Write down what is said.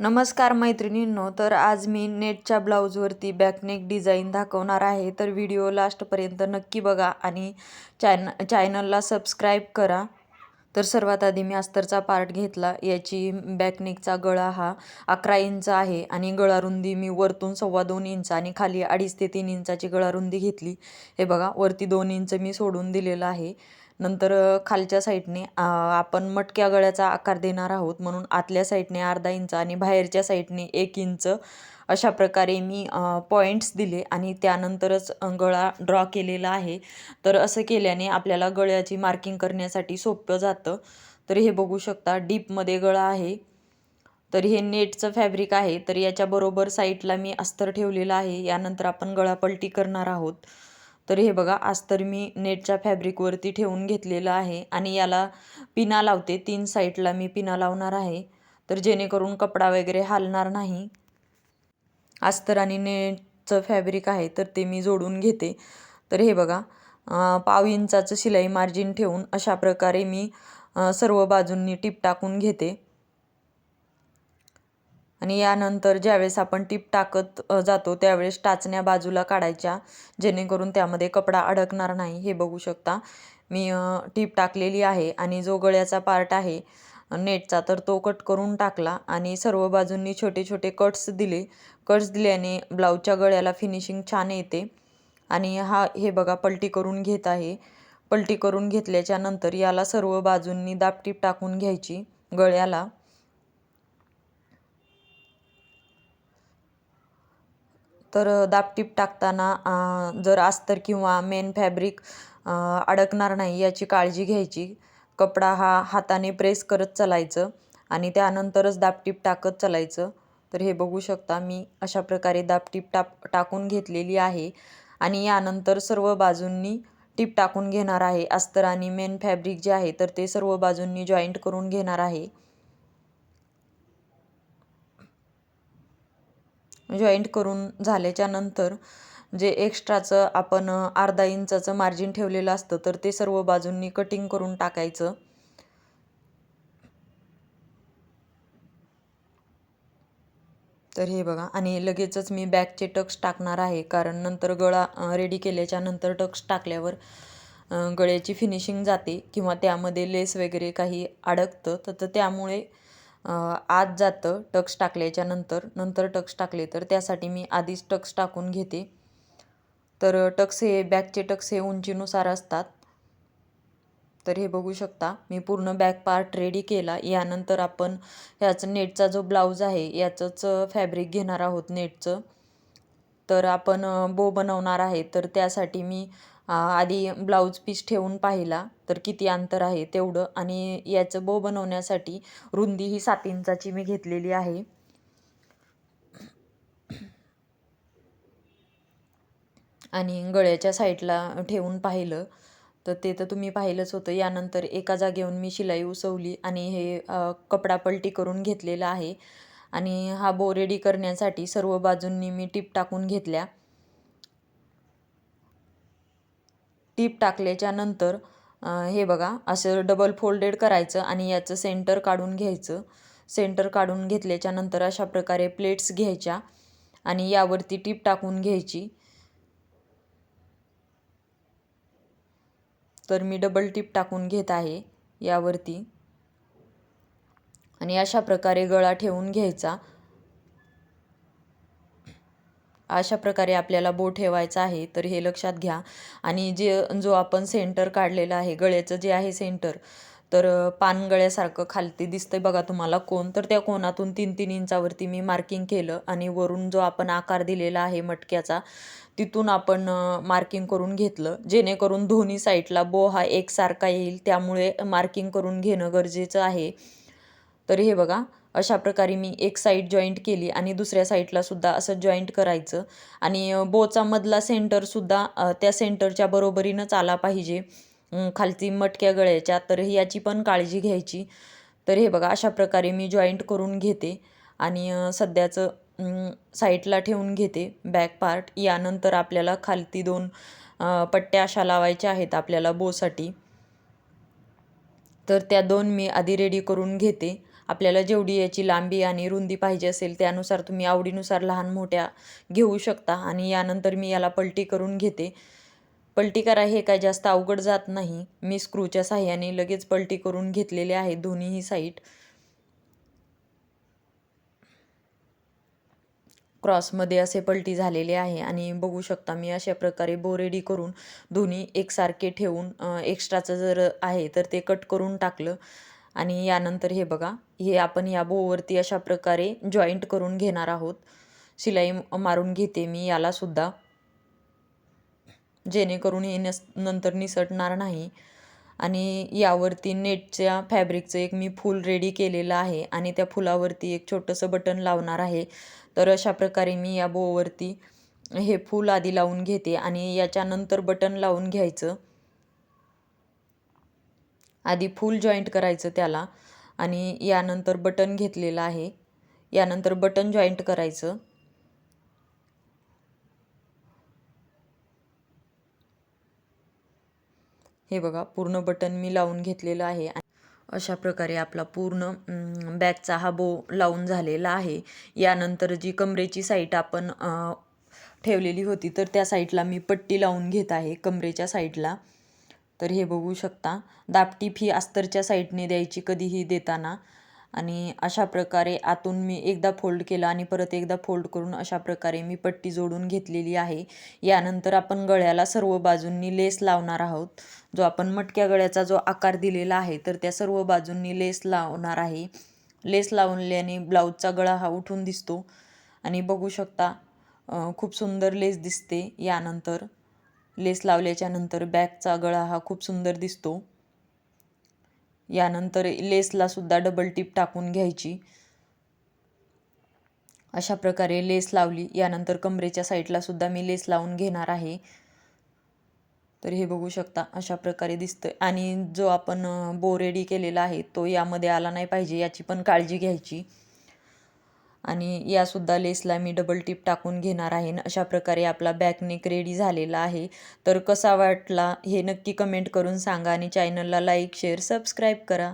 नमस्कार मैत्रिणींनो तर आज मी नेटच्या ब्लाऊजवरती बॅकनेक डिझाईन दाखवणार आहे. तर व्हिडिओ लास्टपर्यंत नक्की बघा आणि चॅन चॅनलला सबस्क्राईब करा. तर सर्वात आधी मी अस्तरचा पार्ट घेतला. याची बॅकनेकचा गळा हा अकरा इंच आहे आणि गळा रुंदी मी वरतून सव्वा दोन इंच आणि खाली अडीच ते तीन इंचाची गळा रुंदी घेतली. हे बघा वरती दोन इंच मी सोडून दिलेलं आहे. नंतर खालच्या साईडने आपण मटक्या गळ्याचा आकार देणार आहोत म्हणून आतल्या साईडने अर्धा इंच आणि बाहेरच्या साईडने एक इंच. अशा प्रकारे मी पॉईंट्स दिले आणि त्यानंतरच गळा ड्रॉ केलेला आहे. तर असं केल्याने आपल्याला गळ्याची मार्किंग करण्यासाठी सोपं जातं. तर हे बघू शकता डीपमध्ये गळा आहे. तर हे नेटचं फॅब्रिक आहे. तर याच्याबरोबर साईडला मी अस्तर ठेवलेलं आहे. यानंतर आपण गळापलटी करणार आहोत. तर हे बघा आज तर मी नेटच्या फॅब्रिकवरती ठेवून घेतलेलं आहे आणि याला पिना लावते. तीन साईडला मी पिना लावणार आहे. तर जेणेकरून कपडा वगैरे हालणार नाही. अस्तर आणि नेटचं फॅब्रिक आहे तर ते मी जोडून घेते. तर हे बघा पाव इंचाचं शिलाई मार्जिन ठेवून अशा प्रकारे मी सर्व बाजूंनी टीप टाकून घेते. आणि यानंतर ज्यावेळेस आपण टीप टाकत जातो त्यावेळेस टाचण्या बाजूला काढायच्या जेणेकरून त्यामध्ये कपडा अडकणार नाही हे बघू शकता. मी टीप टाकलेली आहे आणि जो गळ्याचा पार्ट आहे नेटचा तर तो कट करून टाकला आणि सर्व बाजूंनी छोटे छोटे कट्स दिले. कट्स दिल्याने ब्लाऊजच्या गळ्याला फिनिशिंग छान येते. आणि हा हे बघा पलटी करून घेत आहे. पलटी करून घेतल्याच्या नंतर याला सर्व बाजूंनी दापटीप टाकून घ्यायची गळ्याला. तर दापटीप टाकताना जर अस्तर किंवा मेन फॅब्रिक अडकणार नाही याची काळजी घ्यायची. कपडा हा हाताने प्रेस करत चालायचं आणि त्यानंतरच दापटीप टाकत चालायचं. तर हे बघू शकता मी अशा प्रकारे दापटीप टाप टाकून घेतलेली आहे आणि यानंतर सर्व बाजूंनी टीप टाकून घेणार आहे. अस्तर आणि मेन फॅब्रिक जे आहे तर ते सर्व बाजूंनी जॉईंट करून घेणार आहे. म्हणजे जॉईंट करून झाल्याच्यानंतर जे एक्स्ट्राचं आपण अर्धा इंचाचं मार्जिन ठेवलेलं असतं तर ते सर्व बाजूंनी कटिंग करून टाकायचं. तर हे बघा आणि लगेचच मी बॅकचे टक्स टाकणार आहे कारण नंतर गळा रेडी केल्याच्यानंतर टक्स टाकल्यावर गळ्याची फिनिशिंग जाते किंवा त्यामध्ये लेस वगैरे काही अडकतं तर त्यामुळे आत जातं टक्स टाकल्याच्या नंतर नंतर टक्स टाकले तर त्यासाठी मी आधीच टक्स टाकून घेते. तर टक्स हे बॅकचे टक्स हे उंचीनुसार असतात. तर हे बघू शकता मी पूर्ण बॅक पार्ट रेडी केला. यानंतर आपण ह्याचं नेटचा जो ब्लाऊज आहे याचंच फॅब्रिक घेणार आहोत नेटचं. तर आपण बो बनवणार आहे. तर त्यासाठी मी आधी ब्लाऊज पीस ठेवून पाहिला तर किती अंतर आहे तेवढं. आणि याचं बो बनवण्यासाठी रुंदी ही सात इंचाची मी घेतलेली आहे. आणि गळ्याच्या साईडला ठेवून पाहिलं तर ते तर तुम्ही पाहिलंच होतं. यानंतर एका जागेहून मी शिलाई उसवली आणि हे कपडा पलटी करून घेतलेला आहे. आणि हा बो रेडी करण्यासाठी सर्व बाजूंनी मी टीप टाकून घेतल्या. टीप टाकल्याच्या नंतर हे बघा असं डबल फोल्डेड करायचं आणि याचं सेंटर काढून घ्यायचं. सेंटर काढून घेतल्याच्या नंतर अशा प्रकारे प्लेट्स घ्यायच्या आणि यावरती टीप टाकून घ्यायची. तर मी डबल टीप टाकून घेत आहे यावरती. आणि अशा प्रकारे गळा ठेवून घ्यायचा. अशा प्रकारे आपल्याला बो ठेवायचा आहे तर हे लक्षात घ्या. आणि जे जो आपण सेंटर काढलेला आहे गळ्याचं जे आहे सेंटर तर पानगळ्यासारखं खालती दिसतंय बघा तुम्हाला कोण. तर त्या कोणातून तीन तीन इंचावरती मी मार्किंग केलं आणि वरून जो आपण आकार दिलेला आहे मटक्याचा तिथून आपण मार्किंग करून घेतलं. जेणेकरून दोन्ही साईडला बो हा एकसारखा येईल त्यामुळे मार्किंग करून घेणं गरजेचं आहे. तर हे बघा अशा प्रकारे मी एक साईड जॉईंट केली आणि दुसऱ्या साईडला सुद्धा असं जॉईंट करायचं. आणि बोचा मधला सेंटरसुद्धा त्या सेंटरच्या बरोबरीनंच आला पाहिजे. खालती मटक्या गळ्याच्या तर याची पण काळजी घ्यायची. तर हे बघा अशा प्रकारे मी जॉईंट करून घेते. आणि सध्याचं साईडला ठेवून घेते बॅक पार्ट यानंतर आपल्याला खालती दोन पट्ट्या अशा लावायच्या आहेत आपल्याला बोसाठी. तर त्या दोन मी आधी रेडी करून घेते. आपल्याला जेवढी याची लांबी आणि रुंदी पाहिजे असेल त्यानुसार तुम्ही आवडीनुसार लहान मोठ्या घेऊ शकता. आणि यानंतर मी याला पलटी करून घेते. पलटी करा हे काय जास्त अवघड जात नाही. मी स्क्रूच्या साह्याने लगेच पलटी करून घेतलेले आहे दोन्हीही साईट क्रॉसमध्ये असे पलटी झालेले आहे. आणि बघू शकता मी अशा प्रकारे बोरेडी करून दोन्ही एकसारखे ठेवून एक्स्ट्राचं जर आहे तर ते कट करून टाकलं. आणि यानंतर हे बघा हे आपण या बोवरती अशा प्रकारे जॉईंट करून घेणार आहोत. शिलाई मारून घेते मी यालासुद्धा जेणेकरून हे नस नंतर निसटणार नाही. आणि यावरती नेटच्या फॅब्रिकचं एक मी फूल रेडी केलेलं आहे आणि त्या फुलावरती एक छोटंसं बटन लावणार आहे. तर अशा प्रकारे मी या बोवरती हे फूल आधी लावून घेते आणि याच्यानंतर बटन लावून घ्यायचं. आधी फूल जॉईंट करायचं त्याला आणि यानंतर बटन घेतलेलं आहे. यानंतर बटन जॉईंट करायचं. हे बघा पूर्ण बटन मी लावून घेतलेलं आहे अशा प्रकारे आपला पूर्ण बॅगचा हा बो लावून झालेला आहे. यानंतर जी कमरेची साईट आपण ठेवलेली होती तर त्या साईडला मी पट्टी लावून घेत आहे कमरेच्या साईडला तर हे बघू शकता. दापटी फी अस्तरच्या साईडने द्यायची कधीही देताना. आणि अशा प्रकारे आतून मी एकदा फोल्ड केला आणि परत एकदा फोल्ड करून अशा प्रकारे मी पट्टी जोडून घेतलेली आहे. यानंतर आपण गळ्याला सर्व बाजूंनी लेस लावणार आहोत. जो आपण मटक्या गळ्याचा जो आकार दिलेला आहे तर त्या सर्व बाजूंनी लेस लावणार आहे. लेस लावल्याने ब्लाऊजचा गळा हा उठून दिसतो. आणि बघू शकता खूप सुंदर लेस दिसते यानंतर. लेस लावल्याच्या नंतर बॅकचा गळा हा खूप सुंदर दिसतो. यानंतर लेसला सुद्धा डबल टिप टाकून घ्यायची. अशा प्रकारे लेस लावली. यानंतर कमरेच्या साईडला सुद्धा मी लेस लावून घेणार आहे. तर हे बघू शकता अशा प्रकारे दिसतं आणि जो आपण बो रेडी केलेला आहे तो यामध्ये आला नाही पाहिजे याची पण काळजी घ्यायची. आणि यासुद्धा लेसला मी डबल टिप टाकून घेणार आहे अशा प्रकारे आपला बॅकनेक रेडी झालेला आहे. तर कसा वाटला हे नक्की कमेंट करून सांगा आणि चॅनलला लाईक शेअर सबस्क्राईब करा.